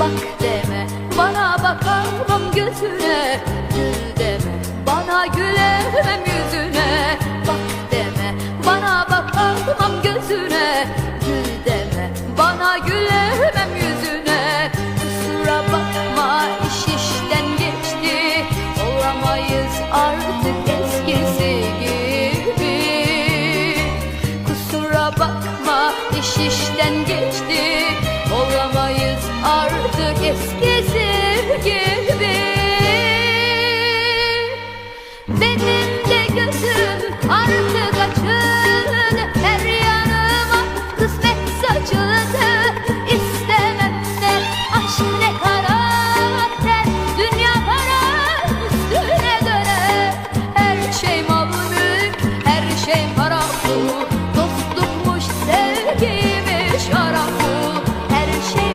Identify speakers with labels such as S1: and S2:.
S1: bak deme Bana bakamam gözüne Gül deme Bana gülemem yüzüne. Bak deme Bana bakamam gözüne Gül deme Bana gülemem yüzüne. Kusura bakma iş işten geçti Olamayız artık eskisi gibi. Kusura bakma iş işten geçti artık eskisi gibi. Benim de gözüm artık açın Her yanıma kısmet saçıldı. İstemem de aşk ne karakter. Dünya para üstüne döner. Her şey mal her şey para pul